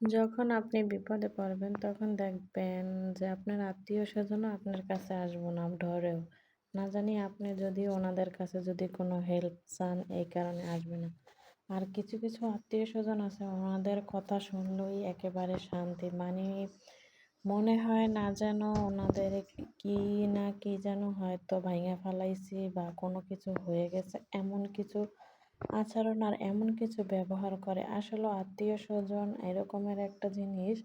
যখন আপনি বিপদে পড়বেন তখন দেখবেন যে আপনার আত্মীয়-স্বজনও আপনার কাছে আসব না ডরেও। না জানি আপনি যদি ওনাদের কাছে যদি কোনো হেল্প চান এই কারণে আসবে না। আর কিছু, কিছু আত্মীয়-স্বজন আছে ওনাদের কথা শুনলেই একেবারে শান্তি। মানে মনে হয় না যেন ওনাদের কি না কি যেন হয়তো ভাইঙা ফেলাইছি বা কোনো কিছু হয়ে গেছে এমন কিছু আচরণ আর এমন কিছু ব্যবহার করে। আসলে আত্মীয়-স্বজন এরকমের একটা জিনিস,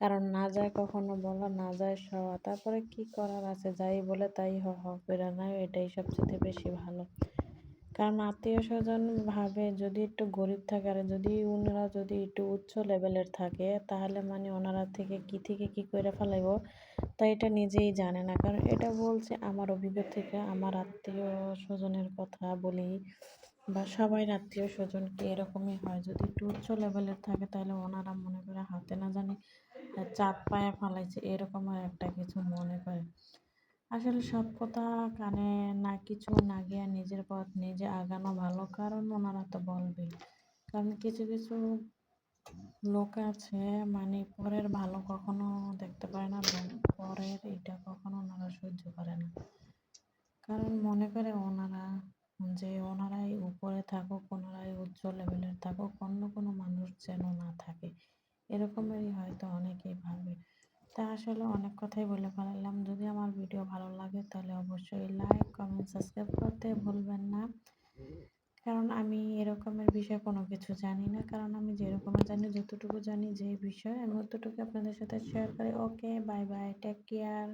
কারণ না যায় কখনো বলা, না যায় সওয়া তারপরে কি করার আছে? যাই বলে তাই হ করে নেয় এটাই সবচেয়ে বেশি ভালো। কারণ আত্মীয়-স্বজন ভাবে যদি একটু গরিব থাকে, আর যদি ওনারা যদি একটু উচ্চ লেভেলের থাকে, তাহলে মানে ওনারা থেকে কি থেকে কি করে ফেলাইব? তাই এটা নিজেই জানে না। কারণ এটা বলছে আমার অভিজ্ঞতা থেকে, আমার আত্মীয়-স্বজনের কথা বলি। বা সবাই আত্মীয় স্বজন কি এরকমই হয়। যদি একটু উচ্চ লেভেলের থাকে, তাহলে ওনারা মনে করে হাতে না জানি চাঁদ পায়া ফালাইছে এরকম একটা কিছু মনে করে। আসলে সব কথা কানে না কিছু না গিয়ে নিজের পথ নিজে আগানো ভালো কারণ ওনারা তো বলবেই। কারণ কিছু কিছু লোক আছে মানে পরের ভালো কখনো দেখতে পারে না পরের এটা কখনো ওনারা সহ্য করে না। কারণ মনে করে ওনারা যে ওনারাই উপরে থাকুক, ওনারাই উচ্চ লেভেলের থাকুক, অন্য কোনো মানুষ যেন না থাকে। এরকমেরই হয়তো অনেকেই ভাবে। তা আসলে অনেক কথাই বলে ফেলালাম। যদি আমার ভিডিও ভালো লাগে তাহলে অবশ্যই লাইক কমেন্ট সাবস্ক্রাইব করতে ভুলবেন না। কারণ আমি এরকমের বিষয়ে কোনো কিছু জানি না। কারণ আমি যেরকম জানি, যতটুকু জানি যে বিষয়, আমি অতটুকু আপনাদের সাথে শেয়ার করি। Okay bye bye take care